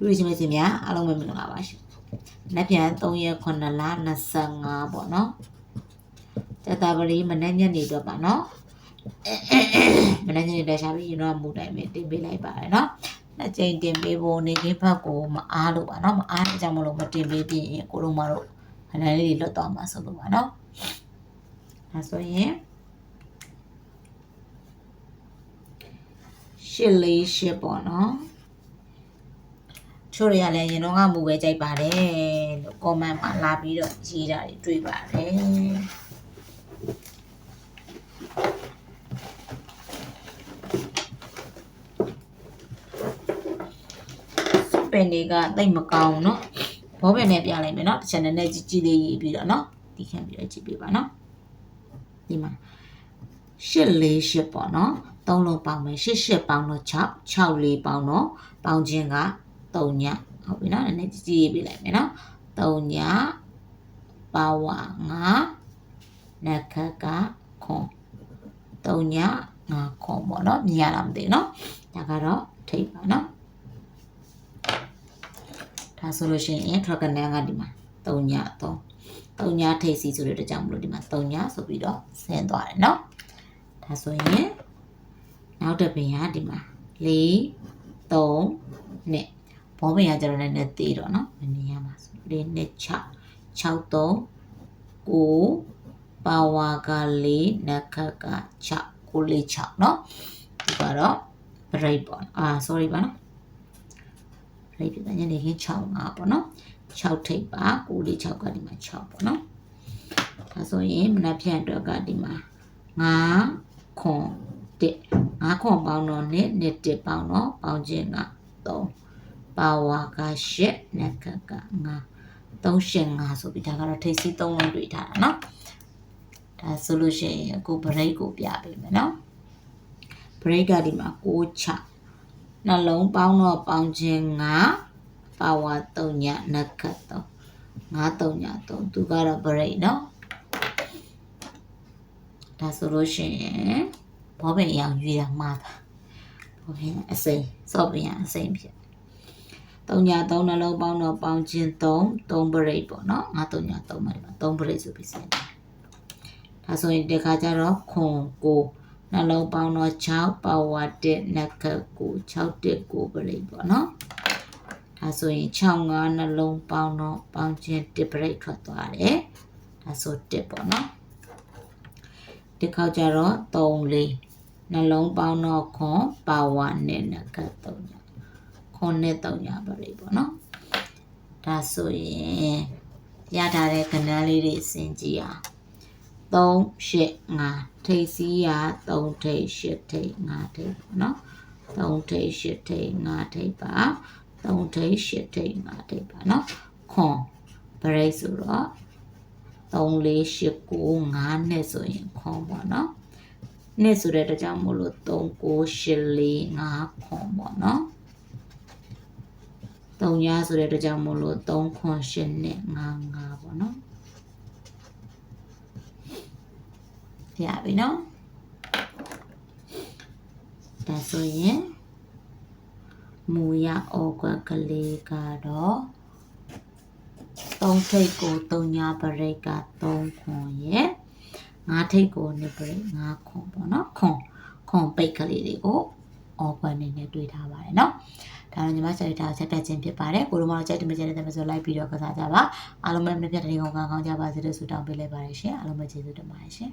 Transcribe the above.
တွေ့ချင်းမစင်များအားလုံးပဲမင်္ဂလာပါရှင်။လက်ပြန်3ရက်9လ25ပေါ့နော်။တတပရီမနေ့ညနေတော့ပါနော်။မနေ့ညနေတက်ရှာပြီးရင်တော့မူတိုင်းပဲတင်ပေးလိုက်ပါတယ်နော်။နှစ်ကြိမ်တင်ပေးဖို့နေခင်းဘက်ကိုမအားလို့ပါနော်။မအားတဲ့ကြောင့်မလို့မတင်ပေးပြရင်ကိုတို့မတို့ခဏလေးတွေလွတ်သွားမှာဆိုလို့ပါနော်။ဒါဆိုရင်ရှစ်လေးရှစ်ပေါ့နော်။ ချို့တွေကလည်းရင်တော့ကမူပဲကြိုက်ပါတယ်လို့ comment မှာလာပြီးတော့ရေးတာတွေတွေ့ပါတယ်ပင်တွေကတိတ်မကောင်းเนาะဘောပင်နဲ့ပြလိုက်မယ်เนาะတစ်ချက်နည်းနည်းကြီးကြီးလေးရေးပြီးတော့เนาะဒီခံပြီးတော့ကြည့်ပြပါเนาะဒီမှာရှစ်လေးရှစ်ပေါ့เนาะသုံးလုံးပေါင်းမယ်ရှစ်ရှစ်ပေါင်းတော့6 6လေးပေါင်းတော့ပေါင်းခြင်းက 3ညဟုတ်ပြီเนาะနည်းနည်းကြီးကြီးရေးပြလိုက်မယ်เนาะ3ညပါဝါ9နက်ခက်ကခွန်3ည9ခွန်ပေါ့เนาะမြင်ရလားမသိဘူးเนาะဒါကတော့ထိပ်ပါเนาะ ဒါဆိုလို့ရှိရင် Dragon ကဒီမှာ3ည3 3ညထိပ်စီဆိုတဲ့အတွက်ကြောင့်မလို့ဒီမှာ3ညဆိုပြီးတော့ဆင်းသွားတယ်เนาะဒါဆိုရင်နောက်တစ်ပင်ကဒီမှာ4 3နဲ့ ဘောပင်ကကျတော့လည်းနည်းသေးတော့နော်မနေရမှာဆိုလေးနဲ့6 6 3ကိုပါဝါကလေးနက်ခတ်က6ကိုလေး6နော်ဒီကတော့ break ပေါ့အာ sorry ပါနော် break ပြညနေခင်း6ငါပေါ့နော်6ထိပ်ပါကိုလေး6ကဒီမှာ6ပေါ့နော်ဒါဆိုရင်မနက်ဖြန်အတွက်ကဒီမှာ9ခွန်1 9ခွန်ပေါင်းတော့1 1ပေါင်းတော့ပေါင်းခြင်းက3 ပါဝါက8နက်ကက9 3ရှင်5ဆိုပြီးဒါကတော့ထိပ်စီး3လုံးတွေ့ထားတာเนาะဒါဆိုလို့ရှိရင်အခု break ကိုပြပေးမယ်เนาะ break ကဒီမှာ6 6နှလုံးပေါင်းတော့ပေါင်းခြင်းကပါဝါ3ညနက်ခတ်တော့9 3ည3သူကတော့ break เนาะဒါဆိုလို့ရှိရင်ဘောပင်အရောင်ရွေးတာမှားတာဘောပင်အစိမ်းစော့ပင်အစိမ်းဖြစ် 3ညာ3နှလုံးပေါင်းတော့ပေါင်းခြင်း3 3 break ပေါ့နော်ငါ3ညာ3မှာ3 break ဆိုပြီးစဉ်းစားဒါဆိုရင်ဒီခါကျတော့ခွန်ကိုနှလုံးပေါင်းတော့6ပါဝါ1နက္ခတ်ကို6တက်ကို break ပေါ့နော်ဒါဆိုရင်6 5နှလုံးပေါင်းတော့ပေါင်းခြင်း1 break ထွက်သွားတယ်ဒါဆို1ပေါ့နော်ဒီခါကျတော့3 4နှလုံးပေါင်းတော့ခွန်ပါဝါနဲ့နက္ခတ်3 ခွန်နဲ့3ညပရိပေါ့နော်ဒါဆိုရင်ရထားတဲ့ကဏ္ဍလေးတွေစင်ကြည့်အောင်3 8 5ထိပ်စီးရ3ထိပ်8ထိပ်5ထိပ်ပေါ့နော်3ထိပ်8ထိပ်5ထိပ်ပါ3ထိပ်8ထိပ်5ထိပ်ပါနော်ခွန်ဘရိတ်ဆိုတော့3 4 8 9 5နဲ့ဆိုရင်ခွန်ပေါ့နော်နှစ်ဆိုတဲ့အတွက်ကြောင့်မို့လို့3 9 8 4 5ခွန်ပေါ့နော် 3ညဆိုတဲ့အတွက်ကြောင့်မို့လို့3ခွန်8နဲ့5 5ပေါ့နော်ပြပြီနော်ဒါဆိုရင်မူရဩကွက်ကလေးကတော့3ထိပ်ကို3ညာပရိတ်က3ခွန်ရဲ့5ထိပ်ကို2ပရိတ်5ခွန်ပေါ့နော်ခွန်ခွန်ပိတ်ကလေးတွေကိုဩကွက်နေနဲ့တွေ့ထားပါတယ်နော် ဒါတော့ညီမဆက်ထားဆက်ပြတ်ခြင်းဖြစ်ပါတယ်ကိုလိုမတော့ကြိုက်တယ်မကြိုက်တယ်ဆိုလိုက်ပြီးတော့ကစားကြပါအားလုံးပဲမနေ့ကတည်းကကောင်းကောင်းကြပါစေလို့ဆုတောင်းပေးလိုက်ပါတယ်ရှင်အားလုံးပဲကျေးဇူးတင်ပါတယ်ရှင်